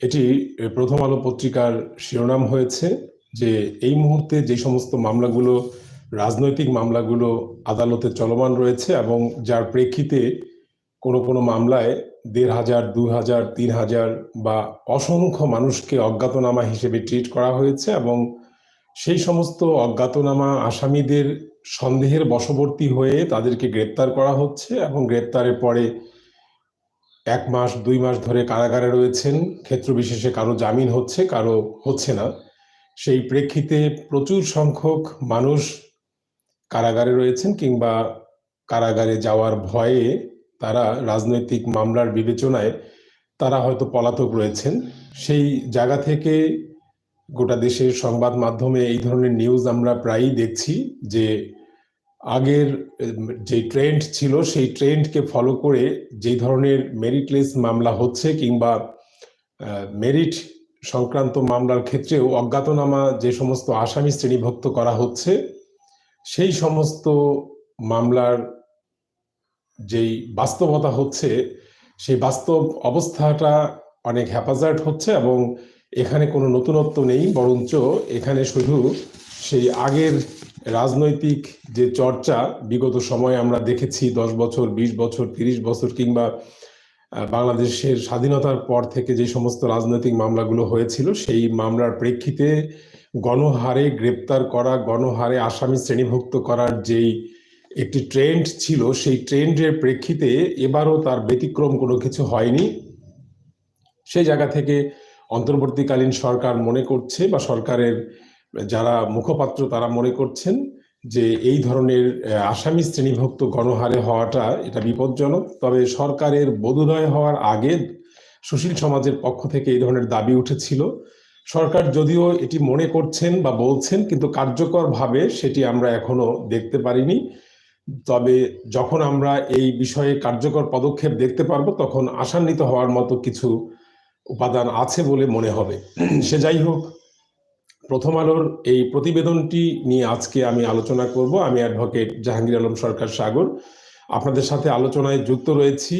এটি প্রথম আলো পত্রিকার শিরোনাম হয়েছে যে এই মুহূর্তে যে সমস্ত মামলাগুলো, রাজনৈতিক মামলাগুলো আদালতে চলমান রয়েছে এবং যার প্রেক্ষিতে কোনো কোনো মামলায় দেড় হাজার, দু হাজার, তিন হাজার বা অসংখ্য মানুষকে অজ্ঞাতনামা হিসেবে ট্রিট করা হয়েছে এবং সেই সমস্ত অজ্ঞাতনামা আসামিদের সন্দেহের বশবর্তী হয়ে তাদেরকে গ্রেপ্তার করা হচ্ছে এবং গ্রেপ্তারের পরে এক মাস, দুই মাস ধরে কারাগারে রয়েছেন। ক্ষেত্র বিশেষে কারও জামিন হচ্ছে, কারও হচ্ছে না। সেই প্রেক্ষিতে প্রচুর সংখ্যক মানুষ কারাগারে রয়েছেন কিংবা কারাগারে যাওয়ার ভয়ে তারা রাজনৈতিক মামলার বিবেচনায় তারা হয়তো পলাতক রয়েছেন। সেই জায়গা থেকে গোটা দেশের সংবাদ মাধ্যমে এই ধরনের নিউজ আমরা প্রায়ই দেখছি যে আগের যে ট্রেন্ড ছিল সেই ট্রেন্ডকে ফলো করে যেই ধরনের মেরিটলেস মামলা হচ্ছে কিংবা মেরিট সংক্রান্ত মামলার ক্ষেত্রেও অজ্ঞাতনামা যে সমস্ত আসামি শ্রেণীভুক্ত করা হচ্ছে, সেই সমস্ত মামলার যেই বাস্তবতা হচ্ছে, সেই বাস্তব অবস্থাটা অনেক হ্যাপাজার্ড হচ্ছে এবং এখানে কোনো নতুনত্ব নেই, বরঞ্চ এখানে শুধু সেই আগের রাজনৈতিক যে চর্চা, বিগত সময়ে আমরা দেখেছি দশ বছর, বিশ বছর, তিরিশ বছর কিংবা বাংলাদেশের স্বাধীনতার পর থেকে যে সমস্ত রাজনৈতিক মামলাগুলো হয়েছিল, সেই মামলার প্রেক্ষিতে গণহারে গ্রেপ্তার করা, গণহারে আসামি শ্রেণীভুক্ত করার যেই একটি ট্রেন্ড ছিল, সেই ট্রেন্ডের প্রেক্ষিতে এবারও তার ব্যতিক্রম কোনো কিছু হয়নি। সেই জায়গা থেকে অন্তর্বর্তীকালীন সরকার মনে করছে বা সরকারের যারা মুখপাত্র তারা মনে করছেন যে এই ধরনের আসামি শ্রেণীভুক্ত গণহারে হওয়াটা এটা বিপজ্জনক। তবে সরকারের বোধোদয় হওয়ার আগে সুশীল সমাজের পক্ষ থেকে এই ধরনের দাবি উঠেছিল। সরকার যদিও এটি মনে করছেন বা বলছেন, কিন্তু কার্যকরভাবে সেটি আমরা এখনও দেখতে পারিনি। তবে যখন আমরা এই বিষয়ে কার্যকর পদক্ষেপ দেখতে পারব, তখন আশান্বিত হওয়ার মতো কিছু উপাদান আছে বলে মনে হবে। সে যাই হোক প্রথম আলোর এই প্রতিবেদনটি নিয়ে আজকে আমি আলোচনা করব। আমি অ্যাডভোকেট জাহাঙ্গীর আলম সরকার সাগর। আপনাদের সাথে আলোচনায় যুক্ত রয়েছি।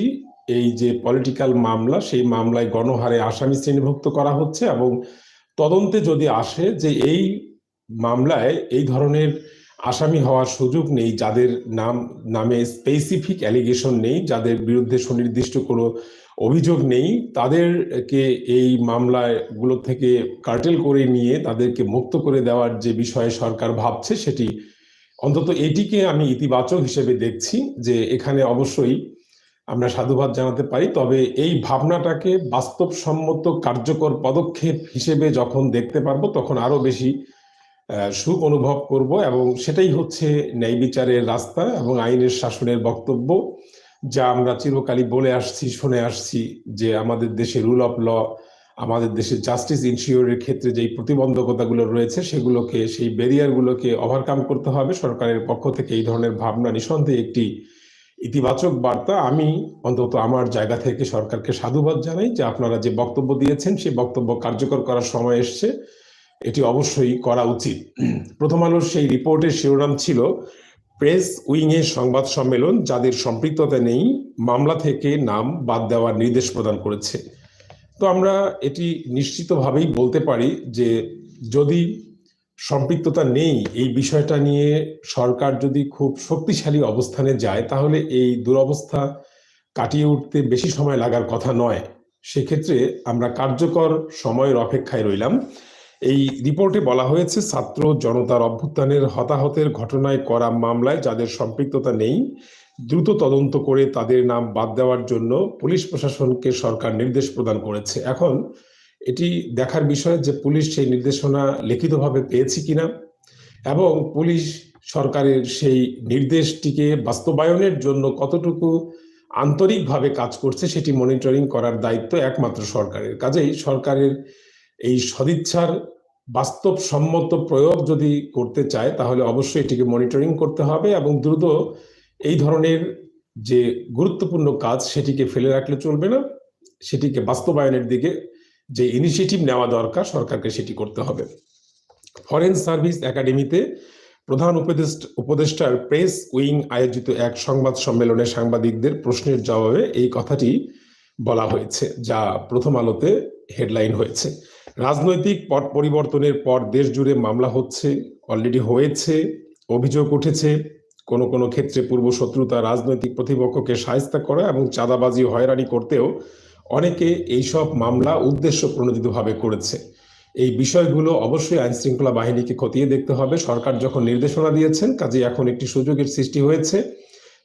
এই যে পলিটিক্যাল মামলা, সেই মামলায় গণহারে আসামি শ্রেণীভুক্ত করা হচ্ছে এবং তদন্তে যদি আসে যে এই মামলায় এই ধরনের আসামি হওয়ার সুযোগ নেই, যাদের নাম, নামে স্পেসিফিক অ্যালিগেশন নেই, যাদের বিরুদ্ধে সুনির্দিষ্ট কোনো অভিযোগ নেই। তাদেরকে এই মামলাগুলো থেকে কার্টেল করে নিয়ে তাদেরকে মুক্ত করে দেওয়ার যে বিষয়ে সরকার ভাবছে সেটি অন্তত এটিকে আমি ইতিবাচক হিসেবে দেখছি যে এখানে অবশ্যই আমরা সাধুবাদ জানাতে পারি। তবে এই ভাবনাটাকে বাস্তবসম্মত কার্যকর পদক্ষেপ হিসেবে যখন দেখতে পারব তখন আরও বেশি সুখ অনুভব করব এবং সেটাই হচ্ছে ন্যায় বিচারের রাস্তা এবং আইনের শাসনের বক্তব্য। যা আমরা চিরকালই বলে আসছি, শুনে আসছি যে আমাদের দেশে রুল অফ ল আমাদের দেশে জাস্টিস ইনশিওরের ক্ষেত্রে যেই প্রতিবন্ধকতাগুলো রয়েছে, সেগুলোকে, সেই ব্যারিয়ারগুলোকে ওভারকাম করতে হবে। সরকারের পক্ষ থেকে এই ধরনের ভাবনা নিঃসন্দেহে একটি ইতিবাচক বার্তা। আমি অন্তত আমার জায়গা থেকে সরকারকে সাধুবাদ জানাই যে আপনারা যে বক্তব্য দিয়েছেন, সেই বক্তব্য কার্যকর করার সময় এসছে। এটি অবশ্যই করা উচিত। প্রথম আলোর সেই রিপোর্টের শিরোনাম ছিল প্রেস উইংয়ের সংবাদ সম্মেলন যাদের সম্পৃক্ততা নেই, মামলা থেকে নাম বাদ দেওয়ার নির্দেশ প্রদান করেছে। তো আমরা এটি নিশ্চিতভাবেই বলতে পারি যে যদি সম্পৃক্ততা নেই, এই বিষয়টা নিয়ে সরকার যদি খুব শক্তিশালী অবস্থানে যায়, তাহলে এই দুরবস্থা কাটিয়ে উঠতে বেশি সময় লাগার কথা নয়। সেক্ষেত্রে আমরা কার্যকর সময়ের অপেক্ষায় রইলাম। এই রিপোর্টে বলা হয়েছে, ছাত্র জনতার অভ্যুত্থানের হতাহতের ঘটনায় করা মামলায় যাদের সম্পৃক্ততা নেই, দ্রুত তদন্ত করে তাদের নাম বাদ দেওয়ার জন্য পুলিশ প্রশাসনকে সরকার নির্দেশ প্রদান করেছে। এখন এটি দেখার বিষয় যে পুলিশ সেই নির্দেশনা লিখিতভাবে পেয়েছে কিনা এবং পুলিশ সরকারের সেই নির্দেশটিকে বাস্তবায়নের জন্য কতটুকু আন্তরিকভাবে কাজ করছে সেটি মনিটরিং করার দায়িত্ব একমাত্র সরকারের। কাজেই সরকারের এই সদিচ্ছার বাস্তবসম্মত প্রয়োগ যদি করতে চায়, তাহলে অবশ্যই এটিকে মনিটরিং করতে হবে এবং দ্রুত এই ধরনের যে গুরুত্বপূর্ণ কাজ সেটিকে ফেলে রাখলে চলবে না। সেটিকে বাস্তবায়নের দিকে যে ইনিশিয়েটিভ নেওয়া দরকার, সরকারকে সেটি করতে হবে। ফরেন সার্ভিস একাডেমিতে প্রধান উপদেষ্টা উপদেষ্টার প্রেস উইং আয়োজিত এক সংবাদ সম্মেলনে সাংবাদিকদের প্রশ্নের জবাবে এই কথাটি বলা হয়েছে, যা প্রথম আলোতে হেডলাইন হয়েছে। রাজনৈতিক পট পরিবর্তনের পর দেশ জুড়ে মামলা হচ্ছে অলরেডি হয়েছে, অভিযোগ উঠেছে। কোনো কোনো ক্ষেত্রে পূর্ব শত্রুতা রাজনৈতিক প্রতিপক্ষকে সাহায্য করা এবং চাঁদাবাজি, হয়রানি করতেও অনেকে এইসব মামলা উদ্দেশ্য প্রণোদিতভাবে করেছে। এই বিষয়গুলো অবশ্যই আইন শৃঙ্খলা বাহিনীকে খতিয়ে দেখতে হবে। সরকার যখন নির্দেশনা দিয়েছেন কাজে এখন একটি সুযোগের সৃষ্টি হয়েছে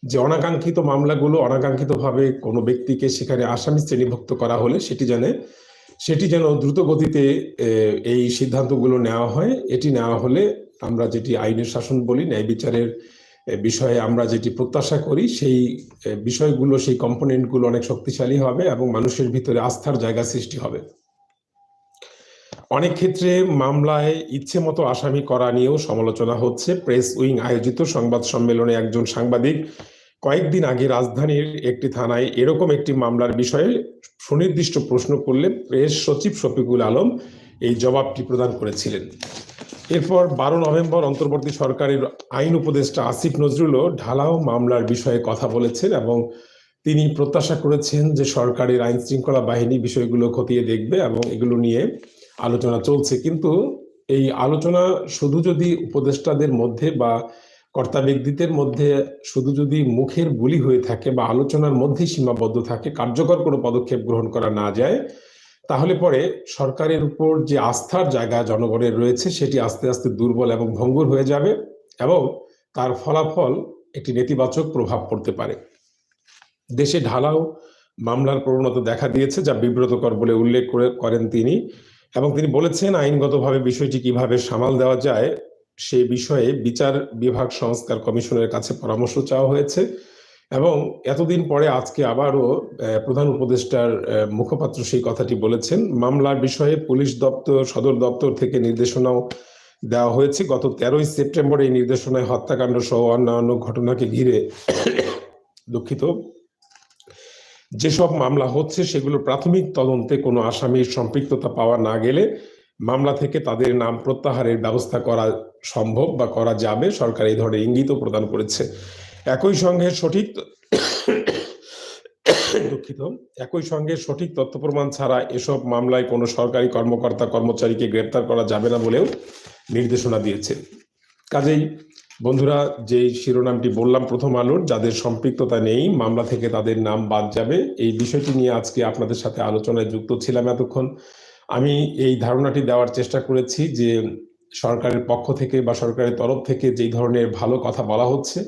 যে অনাকাঙ্ক্ষিত মামলাগুলো অনাকাঙ্ক্ষিতভাবে কোনো ব্যক্তিকে সেখানে আসামি শ্রেণীভুক্ত করা হলে সেটি জানে সেটি যেন দ্রুত গতিতে এই সিদ্ধান্তগুলো নেওয়া হয়। এটি নেওয়া হলে আমরা যেটি আইনের শাসন বলি, ন্যায় বিচারের বিষয়ে আমরা যেটি প্রত্যাশা করি, সেই বিষয়গুলো, সেই কম্পোনেন্টগুলো অনেক শক্তিশালী হবে এবং মানুষের ভিতরে আস্থার জায়গা সৃষ্টি হবে। অনেক ক্ষেত্রে মামলায় ইচ্ছে মতো আসামি করা নিয়েও সমালোচনা হচ্ছে। প্রেস উইং আয়োজিত সংবাদ সম্মেলনে একজন সাংবাদিক কয়েকদিন আগে রাজধানীর একটি থানায় এরকম একটি মামলার বিষয়ে সুনির্দিষ্ট প্রশ্ন করলে প্রেস সচিব শফিকুল আলম এই জবাবটি প্রদান করেছিলেন। এরপর বারো নভেম্বর অন্তর্বর্তী সরকারের আইন উপদেষ্টা আসিফ নজরুলও ঢালাও মামলার বিষয়ে কথা বলেছেন এবং তিনি প্রত্যাশা করেছেন যে সরকারের আইন শৃঙ্খলা বাহিনী বিষয়গুলো খতিয়ে দেখবে এবং এগুলো নিয়ে আলোচনা চলছে। কিন্তু এই আলোচনা শুধু যদি উপদেষ্টাদের মধ্যে বা কর্তা ব্যক্তিদের মধ্যে শুধু যদি মুখের বুলি হয়ে থাকে বা আলোচনার মধ্যেই সীমাবদ্ধ থাকে, কার্যকর কোনো পদক্ষেপ গ্রহণ করা না যায়, তাহলে পরে সরকারের উপর যে আস্থার জায়গা জনগণের রয়েছে, সেটি আস্তে আস্তে দুর্বল এবং ভঙ্গুর হয়ে যাবে এবং তার ফলাফল একটি নেতিবাচক প্রভাব পড়তে পারে। দেশে ঢালাও মামলার প্রবণতা দেখা দিয়েছে, যা বিব্রতকর বলে উল্লেখ করে করেন তিনি এবং তিনি বলেছেন আইনগতভাবে বিষয়টি কীভাবে সামাল দেওয়া যায় সে বিষয়ে বিচার বিভাগ সংস্কার কমিশনের কাছে পরামর্শ চাওয়া হয়েছে এবং এতদিন পরে আজকে আবারও প্রধান উপদেষ্টার মুখপাত্র সেই কথাটি বলেছেন। মামলার বিষয়ে পুলিশ দপ্তর, সদর দপ্তর থেকে নির্দেশনাও দেওয়া হয়েছে। গত তেরোই সেপ্টেম্বর এই নির্দেশনায় হত্যাকাণ্ড সহ অন্যান্য ঘটনাকে ঘিরে দুঃখিত। যেসব মামলা হচ্ছে সেগুলো প্রাথমিক তদন্তে কোনো আসামির সম্পৃক্ততা পাওয়া না গেলে মামলা থেকে তাদের নাম প্রত্যাহারের ব্যবস্থা করা সম্ভব বা করা যাবে, সরকার এই ধরনের ইঙ্গিতও প্রদান করেছে। একই সঙ্গে সঠিক দুঃখিত, একই সঙ্গে সঠিক তথ্য প্রমাণ ছাড়া এসব মামলায় কোনো সরকারি কর্মকর্তা, কর্মচারীকে গ্রেপ্তার করা যাবে না বলেও নির্দেশনা দিয়েছে। কাজেই বন্ধুরা যে শিরোনামটি বললাম প্রথম আলোর, যাদের সম্পৃক্ততা নেই, মামলা থেকে তাদের নাম বাদ যাবে। এই বিষয়টি নিয়ে আজকে আপনাদের সাথে আলোচনায় যুক্ত ছিলাম এতক্ষণ। আমি এই ধারণাটি দেওয়ার চেষ্টা করেছি যে সরকারের পক্ষ থেকে বা সরকারের তরফ থেকে যেই ধরনের ভালো কথা বলা হচ্ছে,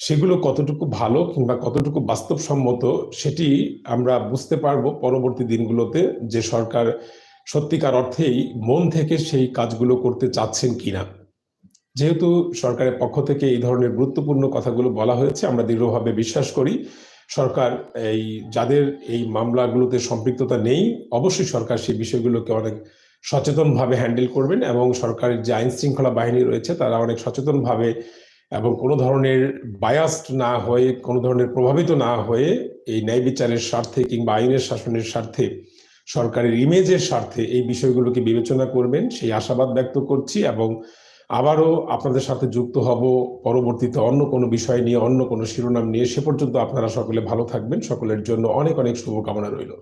সেগুলো কতটুকু ভালো কিংবা কতটুকু বাস্তবসম্মত সেটি আমরা বুঝতে পারব পরবর্তী দিনগুলোতে যে সরকার সত্যিকার অর্থেই মন থেকে সেই কাজগুলো করতে চাচ্ছেন কিনা। যেহেতু সরকারের পক্ষ থেকে এই ধরনের গুরুত্বপূর্ণ কথাগুলো বলা হয়েছে, আমরা দৃঢ়ভাবে বিশ্বাস করি, সরকার এই যাদের এই মামলাগুলোতে সম্পৃক্ততা নেই, অবশ্যই সরকার সেই বিষয়গুলোকে অনেক সচেতনভাবে হ্যান্ডেল করবেন এবং সরকারের যে আইন শৃঙ্খলা বাহিনী রয়েছে, তারা অনেক সচেতনভাবে এবং কোনো ধরনের বায়াসড না হয়ে, কোনো ধরনের প্রভাবিত না হয়ে এই ন্যায় বিচারের স্বার্থে কিংবা আইনের শাসনের স্বার্থে, সরকারের ইমেজের স্বার্থে এই বিষয়গুলোকে বিবেচনা করবেন। সেই আশাবাদ ব্যক্ত করছি এবং আবারও আপনাদের সাথে যুক্ত হব পরবর্তীতে অন্য কোনো বিষয় নিয়ে, অন্য কোনো শিরোনাম নিয়ে। সে পর্যন্ত আপনারা সকলে ভালো থাকবেন। সকলের জন্য অনেক অনেক শুভকামনা রইল।